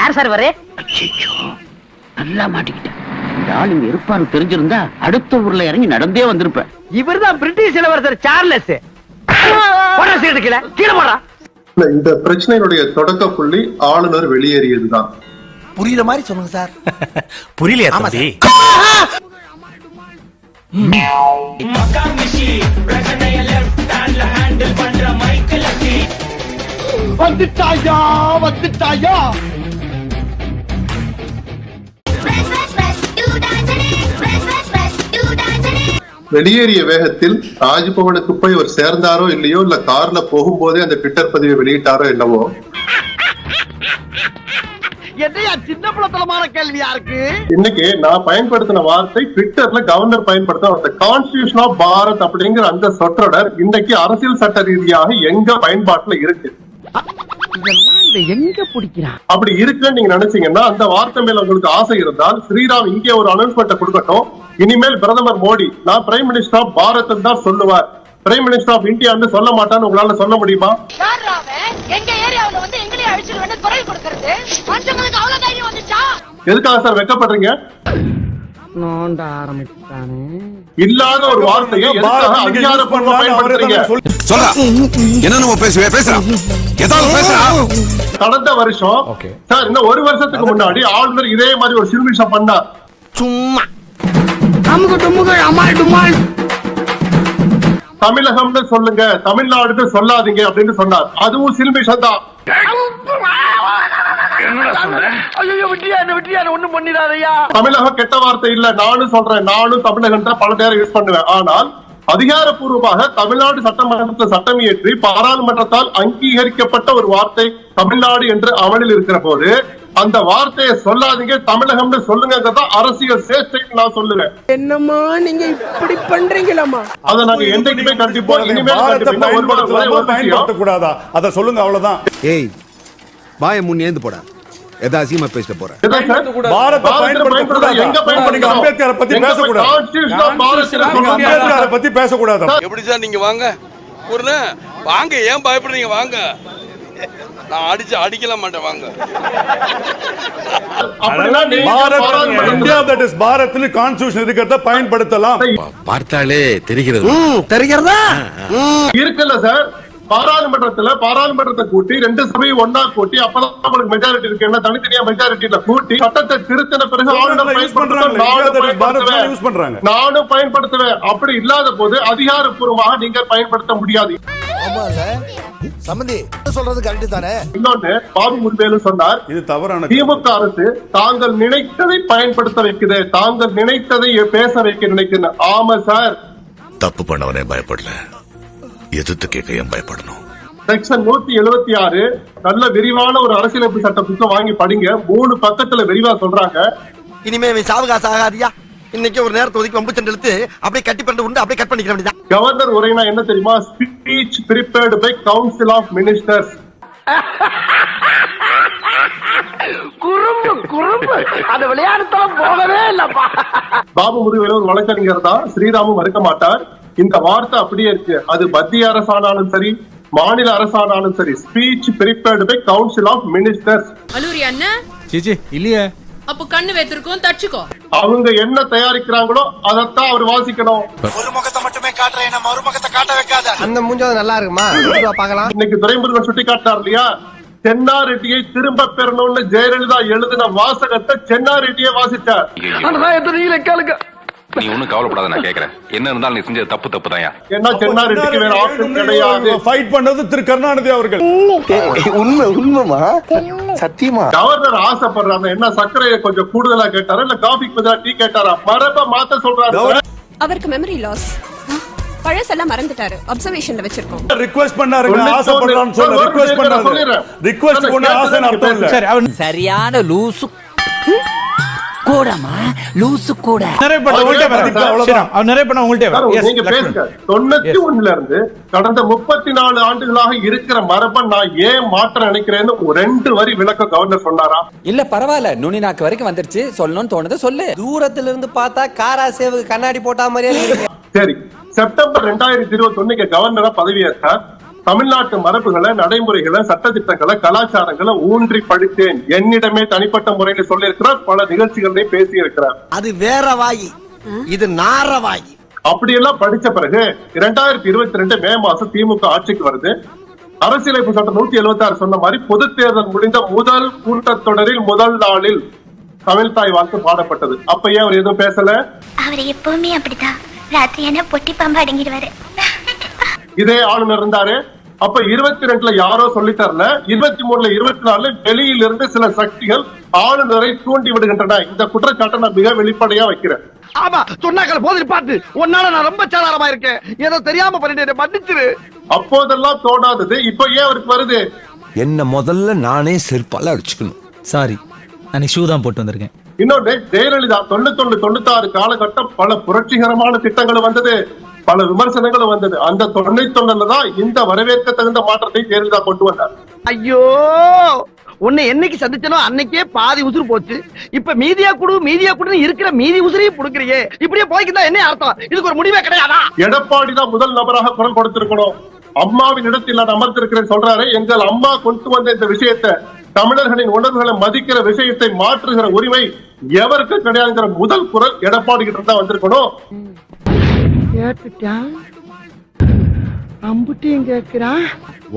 யார் சார் வரே அச்சோ நல்லா மாட்டிக்கிட்டேன். இந்த ஆள் இங்க இருப்பாரு தெரிஞ்சிருந்தா அடுத்த ஊர்ல இறங்கி நடந்தே வந்திருப்பேன். இவர்தான் பிரிட்டிஷ் இளவரசர் சார்லஸ். கீழே இந்த பிரச்சனையினுடைய தொடக்க புள்ளி ஆளுநர் வெளியேறியதுதான். புரியுற மாதிரி சொல்லுங்க சார். புரியலையா தம்பி? வந்துட்டாயா வந்துட்டாயா? வெளியேறிய வேகத்தில் ராஜ்பவனுக்கு போய் அவர் சேர்ந்தாரோ இல்லையோ இல்ல கார்ல போகும்போதே அந்த ட்விட்டர் பதிவை வெளியிட்டாரோ என்னவோ? இன்னைக்கு நான் பயன்படுத்தின வார்த்தை ட்விட்டர்ல கவர்னர் பயன்படுத்த அந்த கான்ஸ்டியூஷன் ஆஃப் பாரத் அப்படிங்கிற அந்த சொற்றொடர் இன்னைக்கு அரசியல் சட்ட ரீதியாக எங்க பயன்பாட்டுல இருக்கு? எங்க பிடிக்கிறான்? அப்படி இருக்குன்னு நீங்க நினைச்சீங்கன்னா அந்த வார்த்தை மேல உங்களுக்கு ஆசை இருந்தால் ஸ்ரீராம் இங்கே ஒரு அனௌன்ஸ்மெண்ட் கொடுக்கட்டும். இனிமேல் பிரதமர் மோடி நான் பிரைம் மினிஸ்டர் ஆஃப் பாரத் தான் சொல்லுவார். பிரைம் மினிஸ்டர் ஆஃப் இந்தியான்னு சொல்ல மாட்டான்னு உங்களால சொல்ல முடியுமா? வந்து எதுக்காக சார் வெக்கப்படுறீங்க? நோண்ட ஆரம்பிச்சானே இல்லாத ஒரு வார்த்தையை எதுக்காக அதிகாரப்பூர்வமா பயன்படுத்துறீங்க? சொல்றா. என்ன நம்ம பேசுவே பேசுறா. ஏதாவது பேசுறா. கடந்த வருஷம் சார் இன்னும் ஒரு வருஷத்துக்கு முன்னாடி ஆளுநர் இதே மாதிரி ஒரு சிறுமிஷம் பண்ணார் சும்மா. அமுகு டுமுகு அமால் டுமால் தமிழகம்னு சொல்லுங்க தமிழ்நாடுன்னு சொல்லாதீங்க அப்படின்னு சொன்னார். அதுவும் சிறுமிஷம் தான் ஐயோ விட்டியா என்ன விட்டியா ஒண்ணும் பண்ணிடாதயா தமிழகம் கெட்ட வார்த்தை இல்ல நானும் சொல்றேன் நானும் தமிழகம் பல நேரம் யூஸ் பண்ணுவேன். ஆனால் அதிகாரப்பூர்வமாக தமிழ்நாடு சட்டமன்றத்தில் சட்டம் இயற்றி பாராளுமன்றத்தால் அங்கீகரிக்கப்பட்ட ஒரு வார்த்தை தமிழ்நாடு என்று அமலில் இருக்கிற போது அந்த வார்த்தையை சொல்லாதீங்க தமிழகம்னு சொல்லுங்க அரசியல் சேஷ்டைன்னு நான் சொல்லுவேன். என்னம்மா நீங்க இப்படி பண்றீங்களாம்மா? அதை நாங்க என்றைக்குமே கண்டிப்போம். இனிமேல். பயன்படுத்தக்கூடாதா? அதை சொல்லுங்க அவ்வளவுதான். ஏய் வாய முன் ஏந்து போடா. எதா அசியமா பேசிட்டு போற இதான் சார். பாரத்தை பாரதத்துல பயன்படுத்தக்கூடாதா? எங்க நீங்க பயன்படுத்தணும்? அம்பேத்கரை பத்தி எங்க பேசக்கூடாது. நீங்க. அம்பேத்கரை பத்தி பேசக்கூடாது. எப்படி சார் நீங்க வாங்க? ஒரு வாங்க ஏன் பயப்படுறீங்க? வாங்க. நான் அடிச்சு அடிக்கல மாட்டேன் வாங்க. பாரத் பாரத்னு கான்ஸ்டியூஷன் இருக்கிறத பயன்படுத்தலாம். பார்த்தாலே தெரிகிறது. தெரிகிறதா? இருக்குல்ல சார். பாராளுமன்றத்துல பாராளுமன்றத்தை கூட்டி ரெண்டு சபையை ஒன்னா கூட்டி அப்பதான் உங்களுக்கு மெஜாரிட்டி இருக்கு. என்ன தனித்தனியா மெஜாரிட்டியில கூட்டி சட்டத்தை திருத்தின பிறகு ஆளுநர் யூஸ் பண்றாங்க பயன்படுத்துவேன். நானும் பயன்படுத்துவேன். பண்றாங்க. நானும் பயன்படுத்துவேன். அப்படி இல்லாத போது அதிகாரப்பூர்வமாக நீங்கள் பயன்படுத்த முடியாது. சம்பந்தி சொல்றது கரெக்ட் தானே? இன்னொன்னு பாபு முன்பேலு சொன்னார் இது தவறான திமுக அரசு தாங்கள் நினைத்ததை பயன்படுத்த வைக்குது. தாங்கள் நினைத்ததை பேச வைக்க நினைக்குது. ஆமா சார். தப்பு பண்ணவனே பயப்படல. எதிர்த்து கேட்க ஏன் பயப்படணும்? செக்ஷன் நூத்தி எழுபத்தி ஆறு நல்ல விரிவான ஒரு அரசியலமைப்பு சட்ட புத்தகம் வாங்கி படிங்க. மூணு பக்கத்துல விரிவா சொல்றாங்க. இனிமே இவன் சாவகாச ஆகாதியா இன்னைக்கு ஒரு நேரத்தை ஒதுக்கி வம்பு சண்டை இழுத்து அப்படியே கட்டி பண்ணிட்டு உண்டு அப்படியே கட் பண்ணிக்க வேண்டியதான் கவர்னர் உரைனா என்ன தெரியுமா? Speech prepared by council of ministers குறும்பு குறும்பு. அந்த விளையாட்டுத்தனம் போகவே இல்லப்பா. பாபு முருகவேலு ஒரு வழக்கறிஞர் தான். ஸ்ரீராமும் மறுக்க மாட்டார். இந்த வார்த்தை அப்படியே இருக்கு. அது மத்திய அரசானாலும் சரி மாநில அரசானாலும் சரி speech prepared by council of ministers அலூரி சிச்சி இல்லையே. அப்ப கண்ணு வைத்திருக்கோம் தச்சுக்கோ. அவங்க என்ன தயாரிக்கிறாங்களோ அதைத்தான் அவர் வாசிக்கணும். ஒரு முகத்தை மட்டுமே காட்டுறேன் என்ன மறுமுகத்தை காட்ட வைக்காத. அந்த மூஞ்சாவது நல்லா இருக்குமா? பார்க்கலாம். இன்னைக்கு துரைமுருகன் சுட்டி காட்டினார் இல்லையா? சென்னாரெட்டியை திரும்ப பெறணும்னு ஜெயலலிதா எழுதின வாசகத்தை சென்னாரெட்டியே கேளுங்க நீ ஒண்ணும் கவலைப்படாத நான் கேக்குறேன். என்ன இருந்தாலும் நீ செஞ்சது தப்பு தப்பு தான் ஏன்னா சென்னாரெட்டிக்கு வேற ஆப்ஷன் கிடையாது. ஃபைட் பண்ணது திரு கருணாநிதி அவர்கள். உண்மை உண்மைமா சத்தியமா? கவர்னர் ஆசைப்படுறாங்க. என்ன சர்க்கரையை கொஞ்சம் கூடுதலா கேட்டாரா? இல்ல காபிக்கு பதிலா டீ கேட்டாரா? மரப மாத்த சொல்றாரு. அவருக்கு மெமரி லாஸ் பழசெல்லாம் மறந்துட்டாரு. அப்சர்வேஷன்ல வச்சிருக்கோம். ரிக்வெஸ்ட் பண்ணாருங்க? சொல்லி- ஆசைப்படுறான்னு சொல்ல ரிக்வெஸ்ட் பண்ணாரு. ரிக்வெஸ்ட் பண்ண ஆசை கேட்டதை அர்த்தம் இல்ல. சரியான லூசு. கூடமா? லூசு கூட. நிறைய பண்ண உங்கள்ட்ட அவ்வளவுதான். அவன் நிறைய பண்ண உங்கள்ட்டே சார், நீங்க பேசுங்க. தொண்ணூத்தி ஒண்ணுல இருந்து கடந்த முப்பத்தி நாலு ஆண்டுகளாக இருக்கிற மரபை நான் ஏன் மாற்ற நினைக்கிறேன்னு ஒரு ரெண்டு வரி விளக்கம் கவர்னர் சொன்னாரா? இல்ல பரவாயில்ல. நுனி நாக்கு வரைக்கும் வந்துருச்சு. சொல்லணும்னு தோணுது. சொல்லு. தூரத்துல இருந்து பார்த்தா காரா சேவுக்கு கண்ணாடி போட்டா மாதிரியே இருக்கு. சரி. செப்டம்பர் ரெண்டாயிரத்தி இருபத்தி ஒண்ணுக்கு கவர்னரா பதவியேற்றார். தமிழ்நாட்டு மரபுகளை நடைமுறைகளை சட்டத்திட்டங்களை கலாச்சாரங்களை ஊன்றி படித்தேன் என்னிடமே தனிப்பட்ட முறையில் சொல்லியிருக்கிறார். பல நிகழ்ச்சிகளிலே பேசியிருக்கிறார். அது வேற வாயி. இது நார வாயி. அப்படியெல்லாம் படிச்ச பிறகு இரண்டாயிரத்தி இருபத்தி ரெண்டு மே மாசம் திமுக ஆட்சிக்கு வருது. அரசியலமைப்பு சட்டம் நூத்தி எழுபத்தி ஆறு சொன்ன மாதிரி பொது தேர்தல் முடிந்த முதல் கூட்டத்தொடரில் முதல் நாளில் தமிழ் தாய் வாழ்த்து பாடப்பட்டது. அப்ப ஏன் அவர் எதுவும் பேசல. அவர் எப்பவுமே அப்படிதான் ராத்திரி என்ன பொட்டி பாம்பு அடங்கிடுவாரு. இதே ஆளுநர் இருந்தாரு. அப்ப இருபத்தி ரெண்டுல யாரோ சொல்லி தரல. இருபத்தி மூணுல இருபத்தி நாலுல வெளியில இருந்து சில சக்திகள் ஆளுநரை தூண்டி விடுகின்றன. இந்த குற்றச்சாட்டை நான் மிக வெளிப்படையா வைக்கிறேன். ஆமா சொன்னாக்கள் போதில் பார்த்து. உன்னால நான் ரொம்ப சாதாரமா இருக்கேன். ஏதோ தெரியாம பண்ணிட்டேன் மன்னிச்சிரு. அப்போதெல்லாம் தோணாதது இப்ப ஏன் அவருக்கு வருது. என்ன முதல்ல நானே செருப்பால அடிச்சுக்கணும். சாரி நான் ஷூ தான் போட்டு வந்திருக்கேன். இன்னொன்னு ஜெயலலிதா தொண்ணூத்தொன்னு தொண்ணூத்தாறு காலகட்டம் பல புரட்சிகரமான திட்டங்கள் வந்தது. பல விமர்சனங்களும் வந்தது. அந்த தொண்ணூத்தொன்னுல தான் இந்த வரவேற்க தகுந்த மாற்றத்தை ஜெயலலிதா கொண்டு வந்தார். ஐயோ! உன்னை என்னைக்கு சந்திச்சனோ அன்னைக்கே பாதி உசுறு போச்சு. இப்ப மீதியா குடு மீதியா குடுன்னு இருக்கிற மீதி உசுரையும் புடுக்குறியே இப்படியே போய்க்குதா என்ன அர்த்தம்? இதுக்கு ஒரு முடிவே கிடையாதா? எடப்பாடி தான் முதல் நபராக குரல் கொடுத்திருக்கணும். அம்மாவின் இடத்தில் நான் அமர்ந்திருக்கிறேன் சொல்றாரு எங்கள் அம்மா கொண்டு வந்த இந்த விஷயத்தை தமிழர்களின் உணர்வுகளை மதிக்கிற விஷயத்தை மாற்றுகிற உரிமை எவருக்கு கிடையாதுங்கிற முதல் குரல் எடப்பாடி கிட்ட தான் வந்திருக்கணும். கேட்டுட்டான் அம்புட்டியும் கேட்கிறான்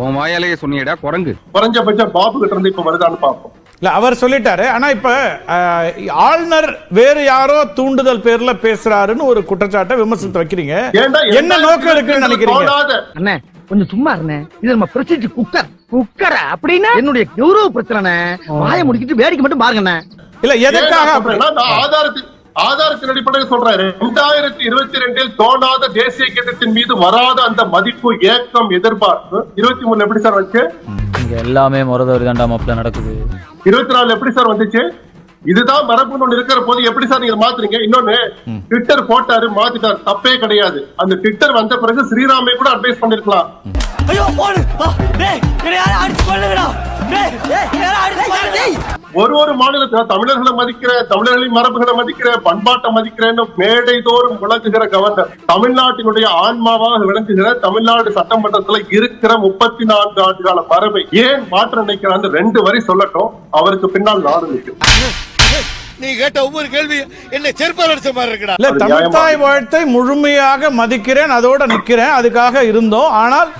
உன் வாயாலேயே சொன்னியடா குரங்கு. குறைஞ்சபட்சம் பாபு கிட்ட இருந்து இப்ப வருதான்னு பார்ப்போம் இல்ல அவர் சொல்லிட்டாரு. ஆனா இப்ப ஆளுநர் வேறு யாரோ தூண்டுதல் பேர்ல பேசுறாருன்னு ஒரு குற்றச்சாட்டை விமர்சனத்தை வைக்கிறீங்க. என்ன நோக்கம் இருக்குன்னு நினைக்கிறீங்க? அண்ணே கொஞ்சம் சும்மா இருண்ணே இது நம்ம பிரசித்தி குக்கர் குக்கர அப்படின்னா? என்னுடைய கௌரவ பிரச்சனை வாய முடிக்கிட்டு வேடிக்கை மட்டும் பாருங்கண்ணே. இல்ல எதுக்காக ஏன் அப்படி? சொல்றேன்னா, நான் ஆதாரத்தின் அடிப்படையில் சொல்றேன் ரெண்டாயிரத்தி இருபத்தி ரெண்டில் தோணாத தேசிய கீதத்தின் மீது வராத அந்த மதிப்பு ஏக்கம் எதிர்பார்ப்பு. இருபத்தி மூணு எப்படி சார் வந்துச்சு? இங்க எல்லாமே முறதவர் தாண்டா நடக்குது. இருபத்தி நாலு எப்படி சார் வந்துச்சு? இதுதான் மரபுன்னு ஒண்ணு இருக்கிற போது எப்படி சார் நீங்க மாத்துறீங்க? இன்னொன்னு ட்விட்டர் போட்டாரு மாத்திட்டாரு. தப்பே கிடையாது. அந்த ட்விட்டர் வந்த பிறகு ஸ்ரீராமே கூட அட்வைஸ் பண்ணிருக்கலாம். ஒரு ஒரு மாநிலத்துல தமிழர்களை மதிக்கிற தமிழர்களின் மரபுகளை மதிக்கிற பண்பாட்டை மதிக்கிறேன்னு மேடை தோறும் விளக்குகிற கவர்னர் தமிழ்நாட்டினுடைய ஆன்மாவாக விளங்குகிற தமிழ்நாடு சட்டமன்றத்துல இருக்கிற முப்பத்தி நான்கு ஆண்டு கால மரபை ஏன் மாற்ற நினைக்கிறான்னு ரெண்டு வரி சொல்லட்டும். அவருக்கு பின்னால் நாடு நிற்கும். நீ கேட்ட ஒவ்வொரு கேள்வி என்ன செருப்பால் அடிச்ச மாதிரி இருக்கடா. இல்ல தமிழ்தாய்? வாழ்த்தை முழுமையாக மதிக்கிறேன் அதோட நிக்கிறேன் அதுக்காக இருந்தோம். ஆனால்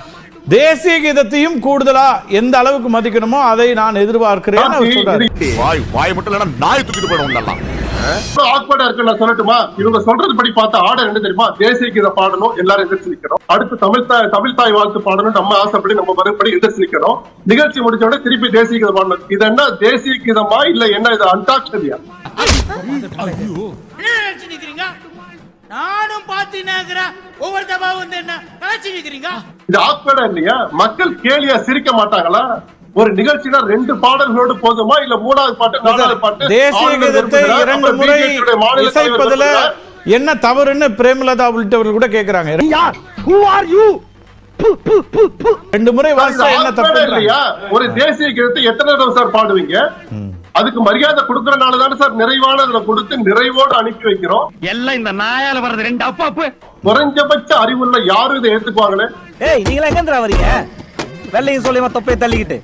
தேசிய கீதத்தையும் கூடுதலா எந்த அளவுக்கு மதிக்கணுமோ அதை நான் எதிர்பார்க்கிறேன் அவர் சொல்றாரு. வாய் வாய் மட்டும் நாய் தூக்கிட்டு போயிடும் நல்லா ஆக்வர்டா இருக்கு நான் சொல்லட்டுமா? இவங்க சொல்றது படி பார்த்தா ஆர்டர் என்ன தெரியுமா? தேசிய கீதம் பாடணும் எல்லாரும் எதிர்த்து நிக்கணும் அடுத்து தமிழ் தாய் தமிழ் தாய் வாழ்த்து பாடணும் நம்ம ஆசைப்படி நம்ம மறுபடி எதிர்த்து நிகழ்ச்சி முடிச்ச உடனே திருப்பி தேசிய கீதம் பாடணும். இது என்ன தேசிய கீதமா இல்ல என்ன இது அந்தாட்சரியா நானும் பாத்து ஒவ்வொரு தபா வந்து என்ன? கலாச்சி நிக்கிறீங்க இது ஆக்வர்டா இல்லையா? மக்கள் கேலியா சிரிக்க மாட்டாங்களா? ஒரு நிகழ்ச்சினா ரெண்டு பாடல்களோடு போதுமா? இல்ல மூணாவது பாட்டு நாலாவது பாட்டு? தேசிய கீதத்தை இரண்டு முறை இசைப்பதுல. என்ன தவறுன்னு பிரேமலதா உள்ளிட்டவர்கள் கூட கேக்குறாங்க. யார்? ஹூ ஆர் யூ ரெண்டு முறை வாசிச்சா என்ன தப்பு இல்லையா? ஒரு தேசிய கீதத்தை எத்தனை தடவை சார் பாடுவீங்க? அதுக்கு மரியாதை கொடுக்கறனால தானே சார் நிறைவான அதுல கொடுத்து நிறைவோடு அனுப்பி வைக்கிறோம். எல்லாம் இந்த நாயால வர்றது ரெண்டு அப்பா அப்பு குறைஞ்சபட்ச அறிவுள்ள யாரும் இதை ஏத்துக்குவாங்களே ஏய் நீங்களா எங்க வரீங்க? வெள்ளையும் சொல்லியமா தொப்பையை தள்ளிக்கிட்டு.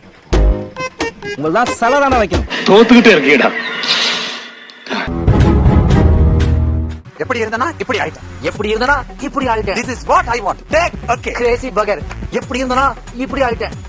உங்கள்தான் செலதான வைக்கணும். தோத்துக்கிட்டே இருக்கீடா எப்படி இருந்தனா? இப்படி ஆயிட்டேன். எப்படி இருந்தனா? இப்படி ஆயிட்டேன். This is what I want take okay crazy பகர் எப்படி இருந்தனா? இப்படி ஆயிட்டேன்.